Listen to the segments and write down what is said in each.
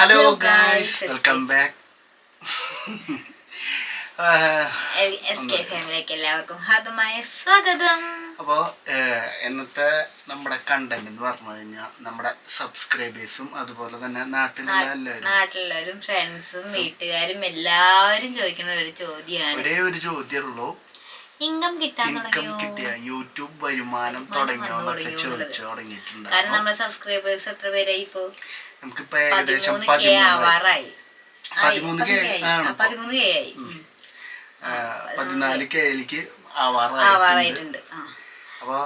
Hello Hello, guys guys. Welcome back ഫാമിലിക്ക് എല്ലാവർക്കും ഹാർദമായ സ്വാഗതം. അപ്പോൾ ഇന്നത്തെ നമ്മുടെ കണ്ടന്റ് എന്ന് പറഞ്ഞു കഴിഞ്ഞാൽ നമ്മുടെ സബ്സ്ക്രൈബേഴ്സും അതുപോലെ തന്നെ നാട്ടിലുള്ള എല്ലാവരും. നാട്ടിലുള്ളവരും ഫ്രണ്ട്സും വീട്ടുകാരും എല്ലാവരും ചോദിക്കുന്ന ഒരു ചോദ്യമാണ് ഒരേ ഒരു ചോദ്യമുള്ളൂ. ഇൻകം കിട്ടാൻ കിട്ടിയ യൂട്യൂബ് വരുമാനം തുടങ്ങിയോ ചോദിച്ചു തുടങ്ങിയിട്ടുണ്ട് കാരണം നമ്മുടെ സബ്സ്ക്രൈബേഴ്സ് എത്ര പേരായി ഇപ്പോ? നമുക്കിപ്പോ ഏകദേശം പതിമൂന്ന് കെ പതിമൂന്ന്. ആണ്? പതിമൂന്ന് കെ ആയി. ഉം. പതിനാല് കെയിലേക്ക് ആവാറായിട്ടുണ്ട്. അപ്പൊ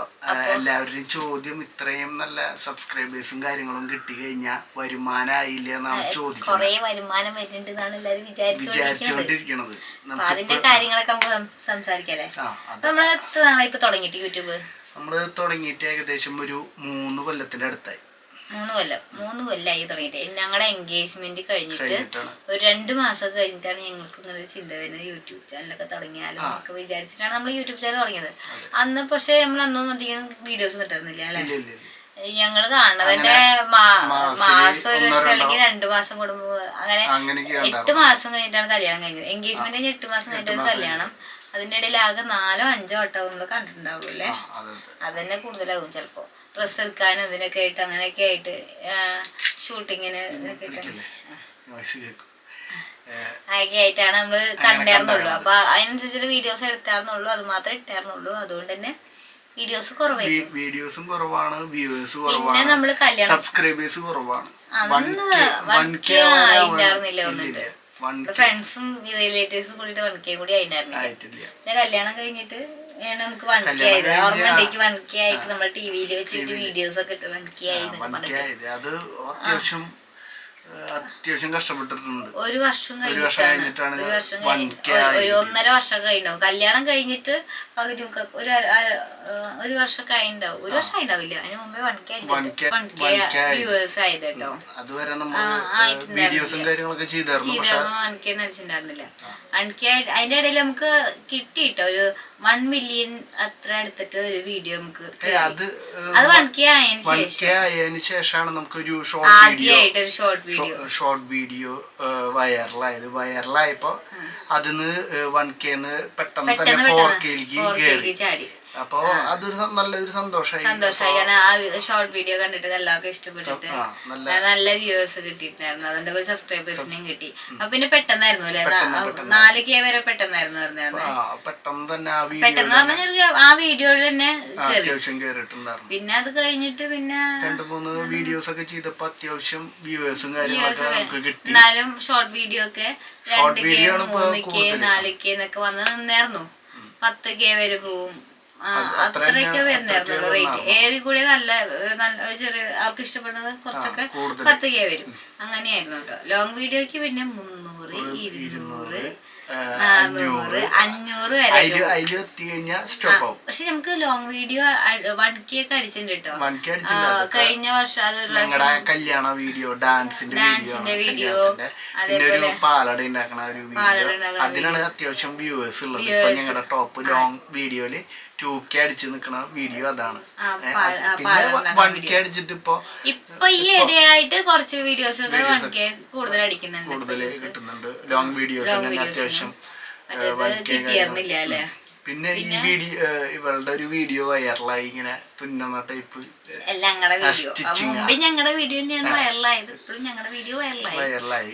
എല്ലാവരുടെയും ചോദ്യം ഇത്രയും നല്ല സബ്സ്ക്രൈബേഴ്സും കാര്യങ്ങളും കിട്ടി കഴിഞ്ഞാൽ വരുമാനമായില്ല എന്നാണ് കൊറേ വരുമാനം വരുന്നുണ്ട് എന്നാണ് എല്ലാവരും വിചാരിച്ചുകൊണ്ടിരിക്കുന്നത് വിചാരിച്ചുകൊണ്ടിരിക്കണത് അപ്പൊ അതിന്റെ കാര്യങ്ങളൊക്കെ നമുക്ക് സം- സംസാരിക്കാല്ലേ? ആ നമ്മൾ എത്ര ഇപ്പൊ തുടങ്ങിയിട്ട് യൂട്യൂബ്? നമ്മൾ തുടങ്ങിയിട്ട് ഏകദേശം ഒരു മൂന്ന് കൊല്ലത്തിന്റെ അടുത്തായി. മൂന്ന് കൊല്ലം മൂന്ന് കൊല്ലമായി തുടങ്ങിയിട്ട്. ഞങ്ങളുടെ എൻഗേജ്മെന്റ് കഴിഞ്ഞിട്ട് ഒരു രണ്ട് മാസം കഴിഞ്ഞിട്ടാണ് ഞങ്ങൾക്ക് ഇങ്ങനെ ഒരു ചിന്ത വരുന്നത് യൂട്യൂബ് ചാനലൊക്കെ തുടങ്ങിയാലോ ഒക്കെ വിചാരിച്ചിട്ടാണ് നമ്മൾ യൂട്യൂബ് ചാനൽ തുടങ്ങിയത്. അന്ന് പക്ഷെ നമ്മൾ അന്നും അധികം വീഡിയോസ് കിട്ടുന്നില്ല അല്ലെ? ഇല്ല ഇല്ല ഇല്ല. ഞങ്ങൾ കാണുന്നത് തന്നെ മാ- മാസം ഒരു ദിവസം അല്ലെങ്കിൽ രണ്ടു മാസം കൂടുമ്പോ അങ്ങനെ എട്ട് മാസം കഴിഞ്ഞിട്ടാണ് കല്യാണം കഴിഞ്ഞത്. എൻഗേജ്മെന്റ് കഴിഞ്ഞ് എട്ട് മാസം കഴിഞ്ഞിട്ടാണ് കല്യാണം. അതിന്റെ ഇടയിൽ ആകെ നാലോ അഞ്ചോ വട്ടം നമ്മൾ കണ്ടിട്ടുണ്ടാവുള്ളൂ അല്ലേ? അത് അതെ അതെ. അതന്നെ കൂടുതലാകും ചിലപ്പോ. ഡ്രസ്സ് എടുക്കാനും ഇതിനൊക്കെ ആയിട്ട് അങ്ങനെയൊക്കെ ആയിട്ട് ഷൂട്ടിങ്ങിന് ഇതിനൊക്കെ ആയിട്ട്. അതൊക്കെ ആയിട്ടാണ് നമ്മൾ കണ്ടായിരുന്നുള്ളൂ. അപ്പൊ അതിനനുസരിച്ചുള്ള വീഡിയോസ് എടുത്തായിരുന്നുള്ളൂ. അത് മാത്രമേ ഇട്ടായിരുന്നുള്ളൂ. അതുകൊണ്ട് തന്നെ വീഡിയോസ് കുറവായി. വീഡിയോസും കുറവാണ് വ്യൂവേഴ്സ് പിന്നെ നമ്മൾ കല്യാണം സബ്സ്ക്രൈബേഴ്സ് കുറവാണ്. അന്ന് വൺ കെ ആയിട്ടുണ്ടായിരുന്നില്ല ഒന്നുണ്ട് ഫ്രണ്ട്സും റിലേറ്റീവ്സും കൂടിയിട്ട് വൺ കെ കൂടി ആയിട്ടുണ്ടായിരുന്നില്ല ആയിട്ടില്ല. പിന്നെ കല്യാണം കഴിഞ്ഞിട്ട് ആണ് നമുക്ക് വൺ കെ കല്യാണം ആയത് ഓർമ്മ ഉണ്ടെങ്കിൽ വൺ കെ ആയിട്ട് നമ്മൾ ടി വിയിൽ വെച്ചിട്ട് വീഡിയോസ് ഒക്കെ ഇട്ട് വൺ കെ ആയി അത് അത്യാവശ്യം കഷ്ടപ്പെട്ടിട്ടുണ്ട്. ഒരു വർഷം കഴിഞ്ഞിട്ടാണ്. ഒരു ഒന്നര വർഷം കഴിഞ്ഞു. കല്യാണം കഴിഞ്ഞിട്ട് പകുതി ഒരു ഒരു വർഷം കഴിഞ്ഞിട്ടുണ്ടാവും ഒരു വർഷം ആയിണ്ടാവില്ല. അതിന് മുമ്പേ one K one one K K viewers ആയത് കേട്ടോ അതുവരെ വീഡിയോസും കാര്യങ്ങളൊക്കെ ചെയ്തായിരുന്നു. വൺ കെ നടിച്ചിട്ടുണ്ടായിരുന്നില്ല. വൺ കെ അതിന്റെ ഇടയിൽ നമുക്ക് കിട്ടിയിട്ടോ ഒരു വൺ മില്യൺ അത്ര എടുത്തിട്ട് ഒരു വീഡിയോ നമുക്ക് അത് അത് വൺ കെ ആയതിനു വൺ നമുക്ക് ഒരു ശേഷമാണ് ഷോർട്ട് ഒരു ഷോർട്ട് വീഡിയോ ഷോർട്ട് വീഡിയോ വൈറലായത് വൈറലായപ്പോ അതിന്ന് വൺ കെന്ന് പെട്ടെന്ന് തന്നെ ഫോർ കെയിലേക്ക് കയറി ചാടി. അപ്പൊ അതൊരു നല്ലൊരു സന്തോഷമായി സന്തോഷമായി കാരണം ആ ഷോർട്ട് വീഡിയോ കണ്ടിട്ട് എല്ലാവർക്കും ഇഷ്ടപ്പെട്ടിട്ട് നല്ല വ്യൂവേഴ്സ് കിട്ടിയിട്ടുണ്ടായിരുന്നു. അതുകൊണ്ട് ഒരു സബ്സ്ക്രൈബേഴ്സിനെയും കിട്ടി. അപ്പൊ പിന്നെ പെട്ടെന്നായിരുന്നു അല്ലെ. നാല് കെ വരെ പെട്ടെന്നായിരുന്നു പറഞ്ഞായിരുന്നു പെട്ടെന്ന് പറഞ്ഞാൽ ആ വീഡിയോയിൽ തന്നെ പിന്നെ അത് കഴിഞ്ഞിട്ട് പിന്നെ രണ്ട് മൂന്ന് വീഡിയോസ് ഒക്കെ ചെയ്തപ്പോ അത്യാവശ്യം വ്യൂവേഴ്സും കാര്യങ്ങളൊക്കെ നമുക്ക് കിട്ടി. എന്നാലും ഷോർട്ട് വീഡിയോ ഒക്കെ രണ്ട് കെ മൂന്ന് കെ നാല് കെ എന്നൊക്കെ വന്ന് നിന്നായിരുന്നു പത്ത് കെ വരെ പോവും. അത്രയൊക്കെ തന്നെ- വരുന്നായിരുന്നു റേറ്റ്. ഏറി കൂടി നല്ല നല്ല ചെറിയ ആൾക്ക് ഇഷ്ടപ്പെടുന്നത് കുറച്ചൊക്കെ. പത്ത് കെ വരും. അങ്ങനെയായിരുന്നു കേട്ടോ ലോങ് വീഡിയോക്ക് പിന്നെ മുന്നൂറ് ഇരുന്നൂറ് ഏ, നാന്നൂറ് അഞ്ഞൂറ് വരെ പക്ഷെ നമുക്ക് ലോങ് വീഡിയോ വൺ കെ ഒക്കെ അടിച്ചിട്ടുണ്ട് കേട്ടോ. കഴിഞ്ഞ വർഷം അത് കല്യാണ വീഡിയോ ഡാൻസിന്റെ ഡാൻസിന്റെ വീഡിയോ ഒരു പാലട ഉണ്ടാക്കണ ഒരു വീഡിയോ അതിനാണ് അത്യാവശ്യം വ്യൂവേഴ്സ് ഉള്ളത്. ഞങ്ങളുടെ ടോപ്പ് ലോങ് വീഡിയോയിൽ ടു കെ അടിച്ച് നിക്കണ വീഡിയോ അതാണ്. പിന്നെ വൺ കെ അടിച്ചിട്ട് ഇപ്പൊ ഇപ്പൊ ഈ ഇടയായിട്ട് കുറച്ച് വീഡിയോസ് വൺ കെ കൂടുതൽ അടിക്കുന്നുണ്ട്. കൂടുതൽ കിട്ടുന്നുണ്ട്. ലോങ് വീഡിയോസ് അത്യാവശ്യം കിട്ടിയിരുന്നില്ല അല്ലെ? പിന്നെ ഈ വീഡിയോ ഇവളുടെ ഒരു വീഡിയോ വൈറലായി ഇങ്ങനെ തുന്നുന്ന ടൈപ്പ് ഞങ്ങളുടെ വീഡിയോ. stitching ആ. മുമ്പ് ഞങ്ങളുടെ വീഡിയോ തന്നെയാണ് വൈറലായത്. ഇപ്പോഴും ഞങ്ങളുടെ വീഡിയോ വൈറലായി.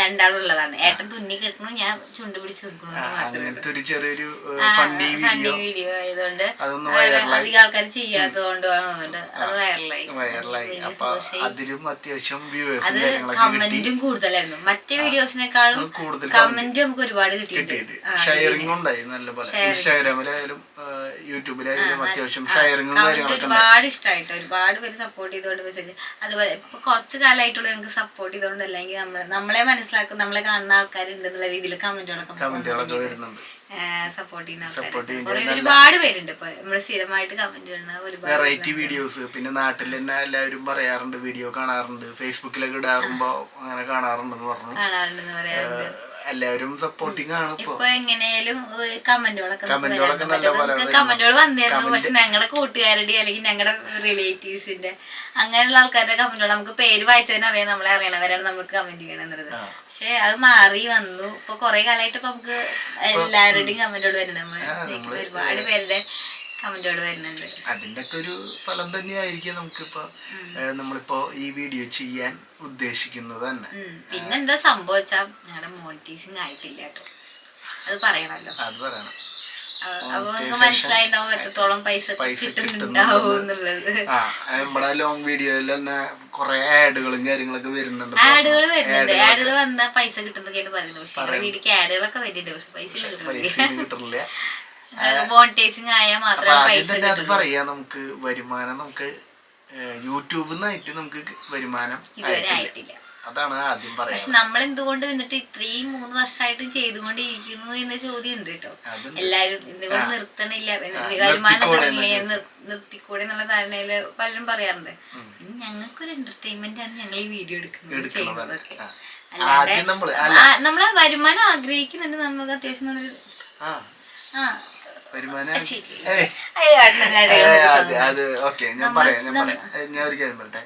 രണ്ടാളുള്ളതാണ്. ഏട്ടൻ തുന്നി കിട്ടണു ഞാൻ ചുണ്ട് പിടിച്ച് നിൽക്കണു മാത്രമേ അങ്ങനത്തെ ഒരു ചെറിയൊരു ഫണ്ണി വീഡിയോ ആയതുകൊണ്ട് അധികം ആൾക്കാർ അത് വൈറലായി. വൈറലായി. അപ്പൊ അതിലും അത്യാവശ്യം വ്യൂവേഴ്സും അത് കമന്റും കൂടുതലായിരുന്നു. മറ്റേ വീഡിയോസിനേക്കാളും കൂടുതൽ കമന്റ് നമുക്ക് ഒരുപാട് കിട്ടിയിട്ടുണ്ട്. കിട്ടിയിട്ട് ഷെയറിംഗ് ഉണ്ടായി നല്ല പോലെ. ഇൻസ്റ്റാഗ്രാമിലായാലും ആ, യൂട്യൂബിലായാലും അത്യാവശ്യം ഷെയറിങ്ങും കാര്യങ്ങളൊക്കെ ഒരുപാട് ഇഷ്ടമായിട്ട് ഒരുപാട് പേര് സപ്പോർട്ട് ചെയ്തോണ്ട് മെസ്സേജ് അതുപോലെ ഇപ്പൊ കുറച്ച് കാലമായിട്ടുള്ള ഞങ്ങൾക്ക് സപ്പോർട്ട് ചെയ്തോണ്ട് അല്ലെങ്കിൽ നമ്മളെ നമ്മളെ മനസ്സിലാക്കും നമ്മളെ കാണുന്ന ആൾക്കാരുണ്ട് എന്നുള്ള രീതിയിൽ കമന്റുകളൊക്കെ വരുന്നുണ്ട്. സപ്പോർട്ട് ചെയ്യുന്ന ഒരുപാട് പേരുണ്ട് ഇപ്പൊ. നമ്മൾ സ്ഥിരമായിട്ട് കമന്റ് ഇടുന്ന ഒരുപാട് വെറൈറ്റി വീഡിയോസ് പിന്നെ നാട്ടിൽ തന്നെ എല്ലാവരും പറയാറുണ്ട് വീഡിയോ കാണാറുണ്ട്. ഫേസ്ബുക്കിലൊക്കെ ഇടാറുമ്പോ അങ്ങനെ കാണാറുണ്ടെന്ന് പറഞ്ഞു. കാണാറുണ്ടെന്ന് പറയാറുണ്ട്. എല്ലാവരും സപ്പോർട്ടിങ് ആണ് ഇപ്പൊ. എങ്ങനെയാലും കമന്റുകളൊക്കെ കമന്റുകളൊക്കെ നല്ല പോലെ കമന്റുകൾ വന്നിരുന്നു. പക്ഷെ ഞങ്ങളുടെ കൂട്ടുകാരുടെ അല്ലെങ്കിൽ ഞങ്ങളുടെ റിലേറ്റീവ്സിന്റെ അങ്ങനെയുള്ള ആൾക്കാരുടെ കമന്റുകൾ നമുക്ക് പേര് വായിച്ചതിന് അറിയാം. നമ്മളെ അറിയണവരാണ് നമുക്ക് കമന്റ് ചെയ്യണമെന്നുള്ളത് പക്ഷെ അത് മാറി വന്നു. ഇപ്പൊ കൊറേ കാലമായിട്ട് ഇപ്പൊ നമുക്ക് എല്ലാവരുടെയും കമന്റുകൾ വരുന്നത്. ഒരുപാട് പേരുടെ കമന്റുകൾ വരുന്നുണ്ട്. അതിന്റെ ഒക്കെ ഒരു ഫലം തന്നെയായിരിക്കും നമുക്കിപ്പോ നമ്മളിപ്പോ ഈ വീഡിയോ ചെയ്യാൻ ഉദ്ദേശിക്കുന്നത് തന്നെ. പിന്നെ പിന്നെന്താ സംഭവിച്ചാ ഞങ്ങളുടെ മോണിറ്റൈസിങ് ആയിട്ടില്ല കേട്ടോ. അത് പറയണല്ലോ. അത് പറയണം. നമ്മുടെ ലോങ് വീഡിയോയിൽ തന്നെ കൊറേ ആഡുകളും കാര്യങ്ങളൊക്കെ വരുന്നുണ്ട് ആഡുകൾ വരുന്നുണ്ട്. ആഡുകൾ വന്നാ പൈസ കിട്ടുന്നൊക്കെയാണ് പറയുന്നത് പക്ഷെ വീഡിയോക്ക് ആഡുകളൊക്കെ വരുന്നുണ്ട് പക്ഷെ പൈസ കിട്ടുന്നില്ല. ആദ്യം അത് പറയാ. നമുക്ക് വരുമാനം നമുക്ക് യൂട്യൂബിൽ നിന്നായിട്ട് നമുക്ക് വരുമാനം ആയിട്ടില്ല. അതാണ് ആദ്യം പക്ഷെ നമ്മൾ എന്തുകൊണ്ട് വന്നിട്ട് ഇത്രയും മൂന്ന് വർഷമായിട്ടും ചെയ്തുകൊണ്ടിരിക്കുന്നു എന്ന ചോദ്യം ഉണ്ട് കേട്ടോ. എല്ലാരും എന്തുകൊണ്ട് നിർത്തണില്ല. വരുമാനം നിർത്തിക്കൂടെ എന്നുള്ള ധാരണയിൽ പലരും പറയാറുണ്ട്. ഞങ്ങൾക്കൊരു എന്റർടൈൻമെന്റ് ആണ് ഞങ്ങൾ ഈ വീഡിയോ എടുക്കുന്നത് ചെയ്യുന്നതൊക്കെ. അല്ലാതെ നമ്മൾ വരുമാനം ആഗ്രഹിക്കുന്നുണ്ട്. നമുക്ക് അത്യാവശ്യം നല്ലൊരു ആ. അത് ഓക്കെ ഞാൻ പറയാം ഞാൻ പറയാം. ഞാൻ ഒരു കാര്യം പറയട്ടെ.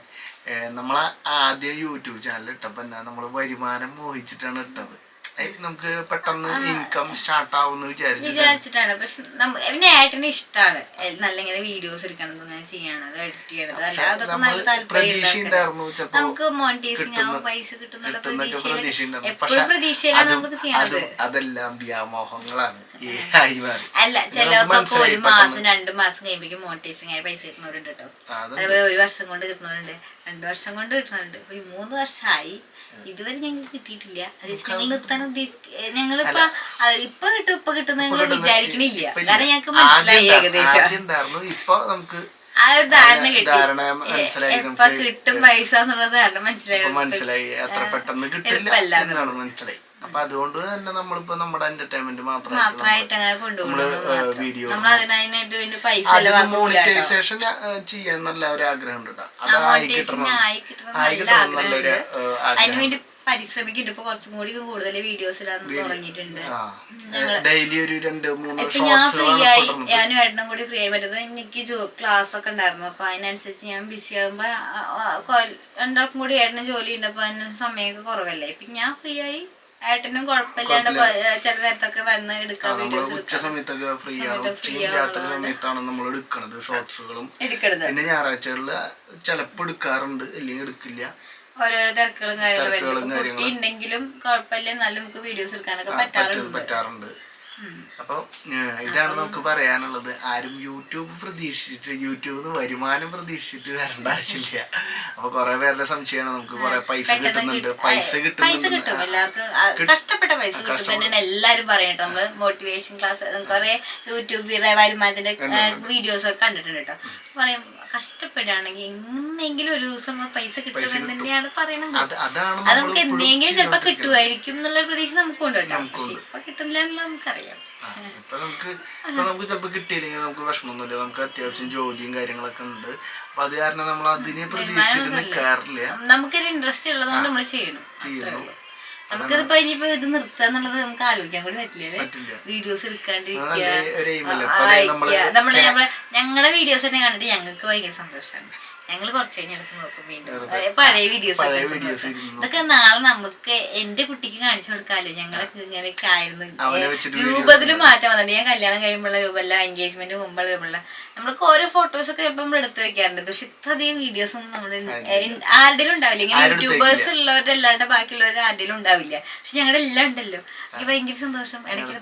നമ്മളെ ആദ്യം യൂട്യൂബ് ചാനൽ ഇട്ടപ്പോ എന്നാ നമ്മൾ വരുമാനം മോഹിച്ചിട്ടാണ് ഇട്ടത്. നമുക്ക് പെട്ടെന്ന് ഇൻകം സ്റ്റാർട്ട് ആവുമെന്ന് വിചാരിച്ചിട്ട് വിചാരിച്ചിട്ടാണ്. പക്ഷെ പിന്നെ ഏട്ടന് ഇഷ്ടമാണ് നല്ല ഇങ്ങനെ വീഡിയോസ് എടുക്കണത് ഇങ്ങനെ ചെയ്യണത് എഡിറ്റ് ചെയ്യണത്. അല്ല അതൊക്കെ നല്ല താല്പര്യം നമുക്ക് മോണിറ്റൈസിങ് ആവും പൈസ കിട്ടുന്നുള്ള പ്രതീക്ഷയിൽ എപ്പോഴും പ്രതീക്ഷയിലാണ് നമുക്ക് ചെയ്യണത്. അതെല്ലാം വ്യാമോഹങ്ങളാണ്. അല്ല ചിലർക്കൊക്കെ ഒരു മാസം രണ്ട് മാസം കഴിയുമ്പോഴേക്കും മോണിറ്റൈസിങ് ആയി പൈസ കിട്ടുന്നവരുണ്ട് കേട്ടോ അതേപോലെ ഒരു വർഷം കൊണ്ട് കിട്ടുന്നവരുണ്ട് രണ്ടു വർഷം കൊണ്ട് കിട്ടുന്നവരുണ്ട്. ഈ മൂന്ന് വർഷമായി ഇതുവരെ ഞങ്ങൾക്ക് കിട്ടിയിട്ടില്ല. അത് ഞങ്ങൾ നിർത്താൻ ഉദ്ദേശിക്ക ഞങ്ങളിപ്പോ ഇപ്പൊ കിട്ടും ഇപ്പൊ കിട്ടുന്ന ഞങ്ങൾ വിചാരിക്കണില്ല. കാരണം ഞങ്ങൾക്ക് മനസ്സിലായി ഏകദേശം. ഇപ്പൊ നമുക്ക് ആ ഒരു ധാരണ കിട്ടി. എപ്പ കിട്ടും പൈസ എന്നുള്ള ധാരണ മനസ്സിലായി. മനസ്സിലായി. അത്ര പെട്ടെന്ന് കിട്ടില്ല എളുപ്പമല്ല. മനസ്സിലായി. അപ്പൊ അതുകൊണ്ട് തന്നെ നമ്മളിപ്പോ നമ്മുടെ എന്റർടൈൻമെന്റ് മാത്രമായിട്ട് നമ്മൾ വീഡിയോ. മോണിറ്റൈസേഷൻ ചെയ്യാൻ നല്ല ഒരു ആഗ്രഹം ഉണ്ട് കേട്ടോ ആയി കിട്ടണം. ആയി കിട്ടണം ആയി നല്ല കിട്ടണം നല്ലൊരു ആഗ്രഹമുണ്ട്. ഏഹ്, വേണ്ടി പരിശ്രമിക്കുന്നുണ്ട്. ഇപ്പൊ കുറച്ചും കൂടി കൂടുതൽ വീഡിയോസ് ഇടാൻ തുടങ്ങിയിട്ടുണ്ട്. ഡെയിലി ഒരു രണ്ട് മൂന്ന് ഇപ്പൊ ഞാൻ ഫ്രീ ആയി. ഷോർട്സ് ഞാനും ഏട്ടനും കൂടി ഫ്രീ ആയി. പറ്റുന്നത് എനിക്ക് ക്ലാസ് ഒക്കെ ഉണ്ടായിരുന്നു. അപ്പൊ അതിനനുസരിച്ച് ഞാൻ ബിസി ആകുമ്പോ രണ്ടാൾക്കും കൂടി ഏട്ടന് ജോലി ഉണ്ട്. അപ്പൊ അതിന് സമയമൊക്കെ കുറവല്ലേ. ഇപ്പൊ ഞാൻ ഫ്രീ ആയി ഏട്ടനും കുഴപ്പമില്ലാണ്ട് ചില നേരത്തൊക്കെ വന്ന് എടുക്കാം നമ്മൾ ഉച്ച സമയത്തൊക്കെ ഫ്രീ ആണ് ഉച്ചയും രാത്രി സമയത്താണ് നമ്മൾ എടുക്കണത് ഷോർട്സുകളും പിന്നെ ഞായറാഴ്ചകളിൽ ചിലപ്പോൾ എടുക്കാറുണ്ട് അല്ലെങ്കിൽ എടുക്കില്ല. ഓരോരോ തിരക്കുകളും കാര്യങ്ങളും കുട്ടി ഉണ്ടെങ്കിലും കുഴപ്പമില്ല എന്നാലും നമുക്ക് വീഡിയോസ് എടുക്കാനൊക്കെ പറ്റാറുണ്ട്. പറ്റാറുണ്ട്. അപ്പൊ ഏഹ്, ഇതാണ് നമുക്ക് പറയാനുള്ളത്. ആരും യൂട്യൂബ് പ്രതീക്ഷിച്ചിട്ട് യൂട്യൂബിൽ നിന്ന് വരുമാനം പ്രതീക്ഷിച്ചിട്ട് വരേണ്ട ആവശ്യമില്ല. അപ്പൊ കുറെ പേരുടെ സംശയമാണ്. നമുക്ക് കുറെ പൈസ കിട്ടുന്നുണ്ട്. കിട്ടും. പൈസ കിട്ടുന്നുണ്ട്. കഷ്ടപ്പെട്ട പൈസ കിട്ടും. എല്ലാരും പറയട്ടെ നമ്മൾ മോട്ടിവേഷൻ ക്ലാസ് കുറെ യൂട്യൂബ് വരുമാനത്തിന്റെ വീഡിയോസ് ഒക്കെ കണ്ടിട്ടുണ്ട് കേട്ടോ. പറയും കഷ്ടപ്പെടുകയാണെങ്കിൽ എങ്ങനെയെങ്കിലും ഒരു ദിവസം പൈസ കിട്ടുമെന്ന് തന്നെയാണ് പറയുന്നത്. അത് നമുക്ക് എന്തെങ്കിലും ചിലപ്പോ കിട്ടുമായിരിക്കും എന്നുള്ള പ്രതീക്ഷ നമുക്കുണ്ട് കേട്ടോ. പക്ഷെ ഇപ്പൊ കിട്ടില്ല എന്നുള്ള നമുക്കറിയാം. ഇപ്പൊ നമുക്ക് ഇപ്പൊ നമുക്ക് ചിലപ്പോ കിട്ടിയില്ലെങ്കിൽ നമുക്ക് വിഷമമൊന്നുമില്ല. നമുക്ക് അത്യാവശ്യം ജോലിയും കാര്യങ്ങളൊക്കെ ഉണ്ട്. അപ്പൊ അത് കാരണം നമ്മൾ അതിനെ പ്രതീക്ഷിച്ചിട്ട് നിൽക്കാറില്ല നമുക്കൊരു ഇൻട്രസ്റ്റ് ഉള്ളതുകൊണ്ട് നമ്മൾ ചെയ്യണം ചെയ്യുന്നു. നമുക്കിതിപ്പോ ഇനിയിപ്പോ ഇത് നിർത്താന്നുള്ളത് നമുക്ക് ആലോചിക്കാൻ കൂടി പറ്റില്ലേ വീഡിയോസ് എടുക്കാണ്ടിരിക്കുക നമ്മളെ ഞങ്ങളുടെ വീഡിയോസ് തന്നെ കണ്ടിട്ട് ഞങ്ങൾക്ക് ഭയങ്കര സന്തോഷമാണ് ഞങ്ങൾ കുറച്ച് കഴിഞ്ഞ് നോക്കും വീണ്ടും. പഴയ വീഡിയോസ് ഇതൊക്കെ നാളെ നമുക്ക് എന്റെ കുട്ടിക്ക് കാണിച്ചു കൊടുക്കാലോ? ഞങ്ങളൊക്കെ ഇങ്ങനെയൊക്കെ ആയിരുന്നു. രൂപത്തിൽ രൂപത്തിൽ മാറ്റം വന്നത് ഞാൻ കല്യാണം കഴിയുമ്പോഴുള്ള രൂപമല്ല എൻഗേജ്മെന്റ് മുമ്പുള്ള രൂപമല്ല നമ്മൾക്ക് ഓരോ ഫോട്ടോസ് ഒക്കെ ചിലപ്പോൾ നമ്മൾ എടുത്തു വെക്കാറുണ്ട്. പക്ഷെ ഇത്രയധികം വീഡിയോസ് ഒന്നും നമ്മുടെ ആരുടെയും ഉണ്ടാവില്ല. ഇങ്ങനെ യൂട്യൂബേഴ്സ് ഉള്ളവരുടെ അല്ലാണ്ട് ബാക്കിയുള്ളവർ ആരുടെയും ഉണ്ടാവില്ല. പക്ഷെ ഞങ്ങളുടെ എല്ലാം ഉണ്ടല്ലോ. എനിക്ക് ഭയങ്കര സന്തോഷം. ഇടയ്ക്ക്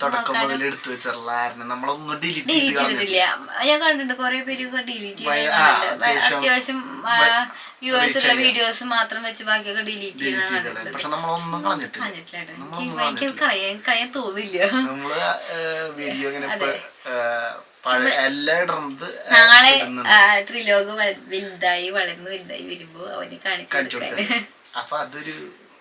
ഡിലീറ്റ് ചെയ്ത് ഡിലീറ്റ് ചെയ്തിട്ടില്ല. ഞാൻ കണ്ടിട്ടുണ്ട് കുറെ പേര് ഡിലീറ്റ് ചെയ്യാൻ അത്യാവശ്യം അത്യാവശ്യം വീഡിയോസ് മാത്രം വെച്ച് ബാക്കിയൊക്കെ ഡിലീറ്റ് കളയും പക്ഷെ നമ്മളൊന്നും കളഞ്ഞിട്ടില്ല. എനിക്ക് കളയാൻ കളയാൻ തോന്നില്ല. നമ്മൾ വീഡിയോ ഇങ്ങനെ നാളെ ത്രിലോകം വലുതായി വളർന്ന് വലുതായി വരുമ്പോ അവന് കാണിച്ചു കൊടുക്കാൻ. അപ്പൊ അതൊരു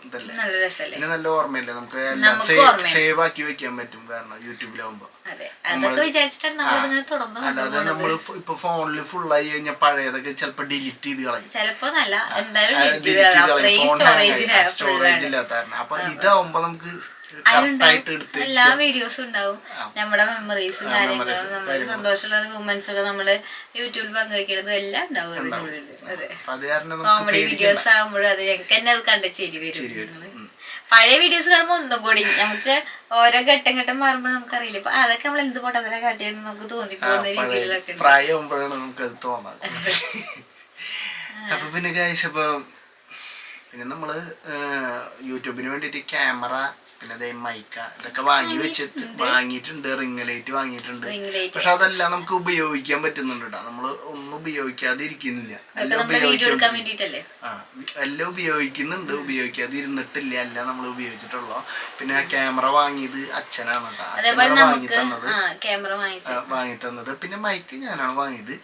ഇതല്ലേ? നല്ല രസല്ലേ? പിന്നെ നല്ല ഓർമ്മയില്ലേ? നമുക്ക് എല്ലാം നമുക്ക് ഓർമ്മയുണ്ട്. സേവ് ആക്കി വെക്കാൻ പറ്റും കാരണം യൂട്യൂബിലാവുമ്പോ. അതെ. അതൊക്കെ വിചാരിച്ചിട്ടാണ് നമ്മൾ ഇങ്ങനെ തുടർന്ന് അല്ലാതെ നമ്മൾ ഫു- ഇപ്പൊ ഫോണിൽ ഫുള്ളായി കഴിഞ്ഞാൽ പഴയതൊക്കെ ചിലപ്പോ ഡിലീറ്റ് ചെയ്ത് കളയും. ചിലപ്പോ നല്ല എന്തായാലും ഡിലീറ്റ് സ്റ്റോറേജ് സ്റ്റോറേജ് ഇല്ലാത്ത കാരണം. അപ്പൊ ഇതാവുമ്പോ നമുക്ക് എല്ലാ വീഡിയോസും ഉണ്ടാവും. നമ്മുടെ മെമ്മറീസ് കാര്യങ്ങളും നമ്മുടെ സന്തോഷമുള്ള മൂമെന്റ്സ് ഒക്കെ നമ്മൾ യൂട്യൂബിൽ പങ്കുവെക്കുന്നതും എല്ലാം ഉണ്ടാവും കോമഡി വീഡിയോസ് ആകുമ്പോഴും അത്. ഞങ്ങൾക്ക് തന്നെ അത് കണ്ട് ചിരി വരും. പഴയ വീഡിയോസ് കാണുമ്പോൾ ഒന്നും കൂടി നമുക്ക് ഓരോ ഘട്ടം ഘട്ടം മാറുമ്പോൾ നമുക്കറിയില്ല. ഇപ്പൊ അതൊക്കെ നമ്മൾ എന്ത് പൊട്ടത്തിനെ കാട്ടിയെന്ന് നമുക്ക് തോന്നിപ്പോകുന്ന രീതിയിലൊക്കെ. പ്രായമാകുമ്പോഴാണ് നമുക്കത് തോന്നാറ്. അപ്പൊ പിന്നെ ഗൈസ് അപ്പൊ പിന്നെ നമ്മൾ യൂട്യൂബിന് വേണ്ടിട്ട് ക്യാമറ പിന്നെ അതേ മൈക്ക ഇതൊക്കെ വാങ്ങി വെച്ചിട്ട് വാങ്ങിയിട്ടുണ്ട് റിംഗ് ലൈറ്റ് വാങ്ങിയിട്ടുണ്ട് പക്ഷെ അതെല്ലാം നമുക്ക് ഉപയോഗിക്കാൻ പറ്റുന്നുണ്ട് കേട്ടോ നമ്മൾ ഒന്നും ഉപയോഗിക്കാതെ ഇരിക്കുന്നില്ല എല്ലാം ആ എല്ലാം ഉപയോഗിക്കുന്നുണ്ട് ഉപയോഗിക്കാതെ ഇരുന്നിട്ടില്ല എല്ലാം നമ്മൾ ഉപയോഗിച്ചിട്ടുള്ളൂ. പിന്നെ ക്യാമറ വാങ്ങിയത് അച്ഛനാണ് കേട്ടോ അച്ഛനാണ് വാങ്ങി തന്നത്. വാങ്ങി പിന്നെ മൈക്ക് ഞാനാണ് വാങ്ങിയത്.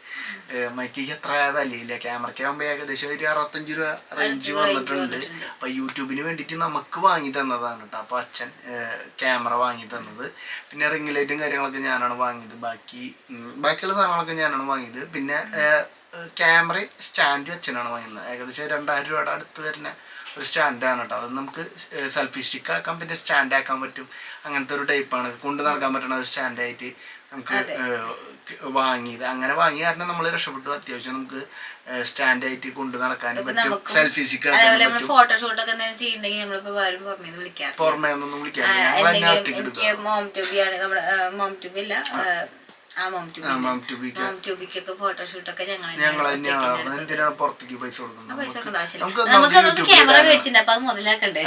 മൈക്ക് എത്ര വിലയില്ല. ക്യാമറയ്ക്ക് ആകുമ്പോൾ ഏകദേശം ഒരു അറുപത്തഞ്ച് രൂപ റേഞ്ച് വന്നിട്ടുണ്ട്. അപ്പൊ യൂട്യൂബിന് വേണ്ടിയിട്ട് നമുക്ക് വാങ്ങി തന്നതാണ് കേട്ടോ അപ്പൊ അച്ഛൻ ക്യാമറ വാങ്ങി തന്നത്. പിന്നെ റിംഗ് ലൈറ്റും കാര്യങ്ങളൊക്കെ ഞാനാണ് വാങ്ങിയത്. ബാക്കി ബാക്കിയുള്ള സാധനങ്ങളൊക്കെ ഞാനാണ് വാങ്ങിയത്. പിന്നെ ക്യാമറയും സ്റ്റാൻഡും അച്ഛനാണ് വാങ്ങിയത്. ഏകദേശം രണ്ടായിരം രൂപയുടെ അടുത്ത് വരുന്ന ഒരു സ്റ്റാൻഡാണ് കേട്ടോ. അത് നമുക്ക് സെൽഫി സ്റ്റിക്ക് ആക്കാം പിന്നെ സ്റ്റാൻഡ് ആക്കാൻ പറ്റും. അങ്ങനത്തെ ഒരു ടൈപ്പാണ് കൊണ്ട് നടക്കാൻ പറ്റുന്ന ഒരു സ്റ്റാൻഡായിട്ട് നമുക്ക് വാങ്ങിയത്. അങ്ങനെ വാങ്ങിയ കാരണം നമ്മൾ രക്ഷപ്പെട്ടു അത്യാവശ്യം നമുക്ക് സ്റ്റാൻഡ് ആയിട്ട് കൊണ്ട് നടക്കാനും പറ്റും. സെൽഫി സ്റ്റിക്ക് അതേപോലെ ആക്കാനും നമ്മൾ പറ്റും. ഫോട്ടോഷൂട്ട് ഒക്കെ എന്തെങ്കിലും ചെയ്യണ്ടെങ്കിൽ നമ്മളിപ്പോ വേറെ പുറമേ വിളിക്കാം പുറമേ ഒന്നും വിളിക്കാൻ മോം ട്യൂബിയാണ് നമ്മുടെ മോം ട്യൂബ് ഇല്ല. മോം ഞങ്ങൾ തന്നെയാണ് എന്തിനാണ് പുറത്തേക്ക് പൈസ കൊടുക്കുന്നത്? നമുക്ക് ക്യാമറ ഇടാനോ? മേടിച്ചിട്ടുണ്ട് അപ്പൊ അത് മുതലാക്കണ്ടേ?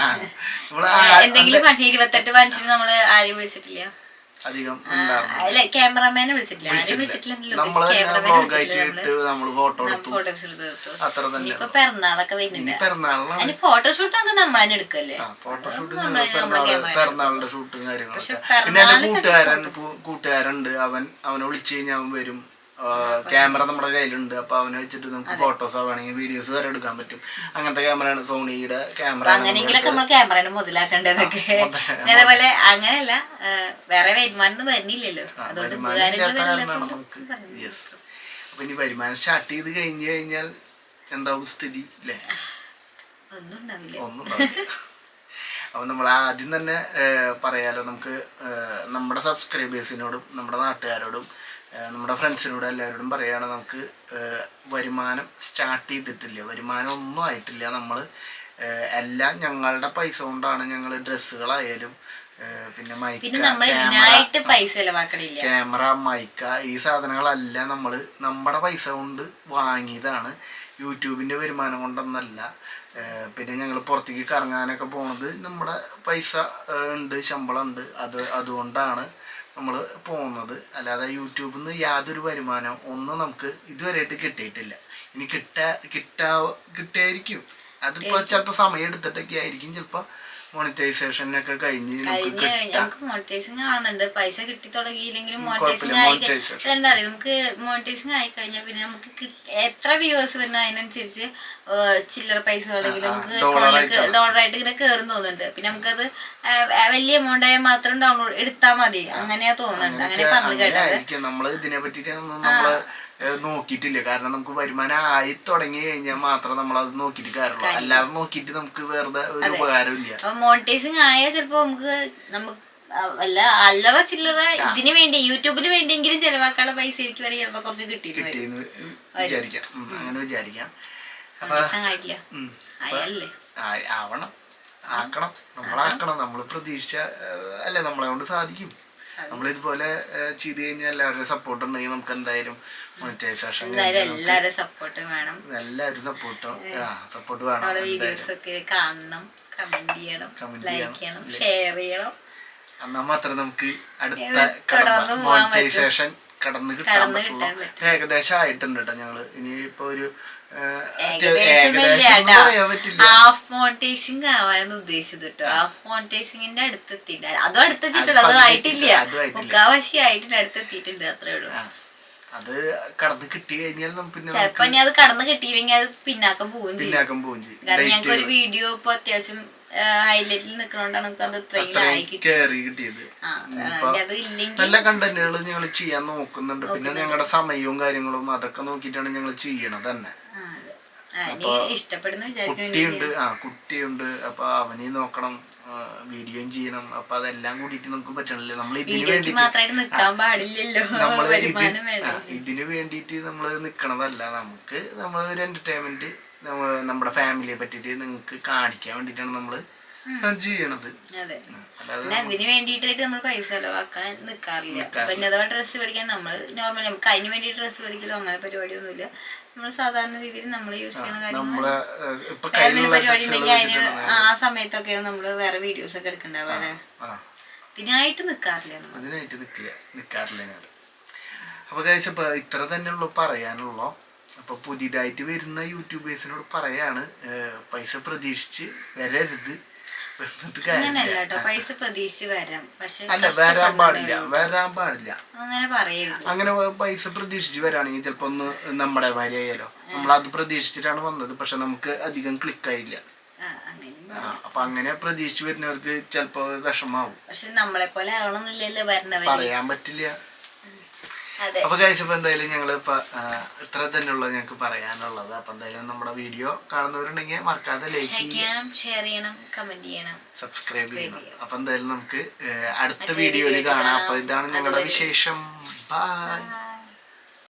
എന്തെങ്കിലും ഇരുപത്തെട്ട് മനുഷ്യർ നമ്മൾ ആരെയും വിളിച്ചിട്ടില്ല. അധികം അല്ല ക്യാമറമാനെ വിളിച്ചിട്ടില്ല. വിളിച്ചിട്ടില്ല. നമ്മൾ ഫോട്ടോ എടുത്തു. അത്ര തന്നെ ഇപ്പൊ വരുന്നുണ്ട് പിറന്നാളിനാണ് ഫോട്ടോഷൂട്ട് ഒക്കെ നമ്മൾ തന്നെ എടുക്കല്ലേ ഫോട്ടോഷൂട്ട് പിറന്നാളിന്റെ ഷൂട്ടും കാര്യങ്ങളൊക്കെ. പിന്നെ എന്റെ കൂട്ടുകാരൻ കൂട്ടുകാരുണ്ട്. അവൻ അവനെ വിളിച്ചു കഴിഞ്ഞാൽ അവൻ വരും. ക്യാമറ നമ്മുടെ കയ്യിലുണ്ട്. അപ്പൊ അവനെ വെച്ചിട്ട് നമുക്ക് ഫോട്ടോസോ വേണമെങ്കിൽ വീഡിയോസ് വരെ എടുക്കാൻ പറ്റും. അങ്ങനത്തെ ക്യാമറയാണ് സോണിയുടെ ക്യാമറ അങ്ങനെയെങ്കിലൊക്കെ നമ്മൾ ക്യാമറനെ മുതലാക്കേണ്ടതൊക്കെ. അതേപോലെ അങ്ങനെയല്ല വേറെ വരുമാനം വരുന്നില്ലല്ലോ. അതുകൊണ്ട് അപ്പൊ ഇനി വരുമാനം സ്റ്റാർട്ട് ചെയ്ത് കഴിഞ്ഞു കഴിഞ്ഞാൽ എന്താവും സ്ഥിതി അല്ലേ ഒന്നും ഉണ്ടാവില്ല. ഒന്നും ഉണ്ടാവില്ല. അപ്പൊ നമ്മൾ ആദ്യം തന്നെ പറയാലോ നമുക്ക് നമ്മുടെ സബ്സ്ക്രൈബേഴ്സിനോടും നമ്മുടെ നാട്ടുകാരോടും നമ്മുടെ ഫ്രണ്ട്സിനോട് എല്ലാവരോടും പറയുകയാണ് നമുക്ക് വരുമാനം സ്റ്റാർട്ട് ചെയ്തിട്ടില്ല. വരുമാനം ഒന്നും ആയിട്ടില്ല. നമ്മൾ എല്ലാം ഞങ്ങളുടെ പൈസ കൊണ്ടാണ് ഞങ്ങൾ ഡ്രസ്സുകളായാലും പിന്നെ മൈക്ക് ക്യാമറ മൈക്ക ഈ സാധനങ്ങളെല്ലാം നമ്മൾ നമ്മുടെ പൈസ കൊണ്ട് വാങ്ങിയതാണ്. യൂട്യൂബിന്റെ വരുമാനം കൊണ്ടൊന്നല്ല. പിന്നെ ഞങ്ങൾ പുറത്തേക്ക് കറങ്ങാനൊക്കെ പോണത് നമ്മുടെ പൈസ ഉണ്ട് ശമ്പളം ഉണ്ട്. അത് അതുകൊണ്ടാണ്. നമ്മൾ പോകുന്നത്. അല്ലാതെ യൂട്യൂബിൽ നിന്ന് യാതൊരു വരുമാനം ഒന്നും നമുക്ക് ഇതുവരെയായിട്ട് കിട്ടിയിട്ടില്ല. ഇനി കിട്ടാ കിട്ടാ കിട്ടിയായിരിക്കും. അതിപ്പോൾ ചിലപ്പോൾ സമയം എടുത്തിട്ടൊക്കെ ആയിരിക്കും. ചിലപ്പോൾ മോണിറ്റൈസേഷനൊക്കെ കഴിഞ്ഞ് നമുക്ക് കഴിഞ്ഞ് കിട്ടാം. നമുക്ക് മോണിറ്റൈസിങ് കാണുന്നുണ്ട് പൈസ കിട്ടി തുടങ്ങിയില്ലെങ്കിലും കുഴപ്പമില്ല, മോണിറ്റൈസിങ് ആയി monetization. എന്താ പറയുക നമുക്ക് മോണിറ്റൈസിങ് ആയി കഴിഞ്ഞാൽ പിന്നെ നമുക്ക് കിട്ട- എത്ര വ്യൂവേഴ്സ് വരുന്ന അതിനനുസരിച്ച് ഏഹ് ചില്ലറ പൈസകളെങ്കിലും നമുക്ക് dollar ആയിട്ട് ഡോളറായിട്ട് ഇങ്ങനെ കയറും തോന്നുന്നുണ്ട്. പിന്നെ നമുക്കത് ഏഹ് വലിയ എമൗണ്ട് ആയാൽ മാത്രം ഡൗൺലോഡ് എടുത്താൽ മതി. അങ്ങനെയാ തോന്നുന്നുണ്ട്. അങ്ങനെ പറഞ്ഞു കേട്ടത്. ആയിരിക്കും നമ്മൾ ഇതിനെ നമ്മൾ ഏഹ് നോക്കിയിട്ടില്ല. കാരണം നമുക്ക് വരുമാനം ആയി തുടങ്ങി കഴിഞ്ഞാൽ മാത്രം നമ്മൾ അത് നോക്കിയിട്ട് കാര്യമുള്ളൂ. അല്ലാതെ നോക്കിയിട്ട് നമുക്ക് വെറുതെ ഒരു ഉപകാരമില്ല ഇല്ല മോണിറ്റൈസിങ് ആയാൽ ചിലപ്പോ നമുക്ക് നമുക്ക് അല്ല അല്ലറ ചില്ലറ ഇതിനു വേണ്ടി യൂട്യൂബിന് വേണ്ടിയെങ്കിലും ചെലവാക്കാനുള്ള പൈസ എനിക്ക് വേണമെങ്കിൽ ചിലപ്പോ കുറച്ച് കിട്ടിയിരുന്നു വിചാരിക്കാം. അങ്ങനെ വിചാരിക്കാം. ആവണം. ആക്കണം. നമ്മളാക്കണം നമ്മൾ പ്രതീക്ഷ അല്ലേ നമ്മളെ കൊണ്ട് സാധിക്കും. നമ്മളിതുപോലെ ചെയ്ത് കഴിഞ്ഞാൽ എല്ലാവരുടെ സപ്പോർട്ട് ഉണ്ടെങ്കിൽ നമുക്ക് എന്തായാലും മോണിറ്റൈസേഷൻ എല്ലാരും സപ്പോർട്ട് വേണം. എല്ലാവരും സപ്പോർട്ട് സപ്പോർട്ട് വേണം വീഡിയോസ് ഒക്കെ കാണണം കമന്റ് ചെയ്യണം ലൈക്ക് ചെയ്യണം. ഷെയർ ചെയ്യണം. എന്നാ മാത്രം നമുക്ക് അടുത്ത മോണിറ്റൈസേഷൻ കടന്ന് കിട്ടാൻ പറ്റുള്ളൂ. ഏകദേശം ആയിട്ടുണ്ട് കേട്ടോ ഞങ്ങൾ. ഇനിയിപ്പോ ഒരു ഹാഫ് മോണിറ്റൈസിങ് ആവാനാണ് ഉദ്ദേശിച്ചത് കേട്ടോ ഹാഫ് മോണിറ്റൈസിങ്ങിന്റെ അടുത്തെത്തിയില്ല. അതും അടുത്തെത്തിട്ടുണ്ട് അത് ആയിട്ടില്ല. മുക്കാവാശി ആയിട്ടുണ്ട് അടുത്തെത്തിയിട്ടുണ്ട്. അത്രേ ഉള്ളൂ. അത് കടന്ന് കിട്ടി കഴിഞ്ഞാൽ പിന്നെ ചിലപ്പോ ഇനി അത് കടന്നു കിട്ടിയില്ലെങ്കിൽ അത് പിന്നാക്കം പോകും ചെയ്യും. പിന്നാക്കം പോകും ചെയ്യും. ഞങ്ങൾക്ക് ഒരു വീഡിയോ ഇപ്പൊ അത്യാവശ്യം ഹൈലൈറ്റിൽ നിൽക്കണോണ്ടാണ് നമുക്ക് അത് ഇത്രയും ആയി കിട്ടിയത്. നല്ല കണ്ടന്റുകൾ ഞങ്ങൾ ചെയ്യാൻ നോക്കുന്നുണ്ട്. പിന്നെ ഞങ്ങളുടെ സമയവും കാര്യങ്ങളും അതൊക്കെ നോക്കിയിട്ടാണ് ഞങ്ങൾ ചെയ്യണത് തന്നെ. കുട്ടിയുണ്ട്. ആ കുട്ടിയുണ്ട്. അപ്പൊ അവനെ നോക്കണം. വീഡിയോയും ചെയ്യണം. അപ്പൊ അതെല്ലാം കൂടിയിട്ട് നമുക്ക് പറ്റണില്ല. നമ്മൾ ഇതിന് വേണ്ടിട്ട് നമ്മൾ ഇതിന് വേണ്ടിയിട്ട് നമ്മൾ നിക്കണതല്ല. നമുക്ക് നമ്മൾ ഒരു എന്റർടൈൻമെന്റ് നമ്മുടെ ഫാമിലിയെ പറ്റിട്ട് നിങ്ങൾക്ക് കാണിക്കാൻ വേണ്ടിയിട്ടാണ് നമ്മൾ ചെയ്യണത്. അതിന് വേണ്ടിട്ടായിട്ട് നമ്മൾ പൈസ ചെലവാക്കാൻ നിക്കാറില്ല. പിന്നെ അഥവാ ഡ്രസ്സ് പഠിക്കാൻ നമ്മൾ നോർമലി നമുക്ക് അതിന് വേണ്ടി ഡ്രസ്സ് പഠിക്കലോ അങ്ങനെ പരിപാടിയൊന്നുമില്ല. നമ്മൾ സാധാരണ രീതിയിൽ നമ്മൾ യൂസ് കാര്യങ്ങൾ ഇപ്പൊ എന്തെങ്കിലും പരിപാടി ഉണ്ടെങ്കിൽ അതിന് ആ സമയത്തൊക്കെ നമ്മൾ വേറെ വീഡിയോസ് ഒക്കെ ആ ഇതിനായിട്ട് നിക്കാറില്ല അതിനായിട്ട് ഞാൻ അപ്പൊ കഴിച്ച ഇത്ര തന്നെ ഉള്ളു പറയാനുള്ളൂ. അപ്പൊ പുതിയതായിട്ട് വരുന്ന യൂട്യൂബേഴ്സിനോട് പറയാണ് പൈസ പ്രതീക്ഷിച്ച് വരരുത്. അങ്ങനെയല്ല കാര്യമില്ല കേട്ടോ പൈസ പ്രതീക്ഷിച്ച് വരാം. പക്ഷെ അല്ല വരാൻ പാടില്ല വരാൻ പാടില്ല. അങ്ങനെ പറയരുത് അങ്ങനെ വ- പൈസ പ്രതീക്ഷിച്ച് വരാണെങ്കിൽ ചിലപ്പോ ഒന്ന് നമ്മുടെ ഭാര്യ ആയാലോ നമ്മൾ അത് പ്രതീക്ഷിച്ചിട്ടാണ് വന്നത് പക്ഷെ നമുക്ക് അധികം ക്ലിക്കായില്ല ആയില്ല. അപ്പൊ അങ്ങനെ പ്രതീക്ഷിച്ചു വരുന്നവർക്ക് ചിലപ്പോ വിഷമാവും. പക്ഷെ നമ്മളെ പോലെ ആവണമെന്നില്ലല്ലോ വരണവര്. പറയാൻ പറ്റില്ല. അതെ. ഗൈസ് ഇപ്പൊ എന്തായാലും ഞങ്ങൾ ഇപ്പൊ ഇത്ര തന്നെയുള്ള ഞങ്ങൾക്ക് പറയാനുള്ളത്. അപ്പൊ എന്തായാലും നമ്മുടെ വീഡിയോ കാണുന്നവരുണ്ടെങ്കിൽ മറക്കാതെ ലൈക്ക് ചെയ്യണം ഷെയർ ചെയ്യണം കമന്റ് ചെയ്യണം. സബ്സ്ക്രൈബ് ചെയ്യണം. അപ്പൊ എന്തായാലും നമുക്ക് അടുത്ത വീഡിയോയിൽ കാണാം. അപ്പൊ ഇതാണ് ഞങ്ങളുടെ വിശേഷം. ബൈ.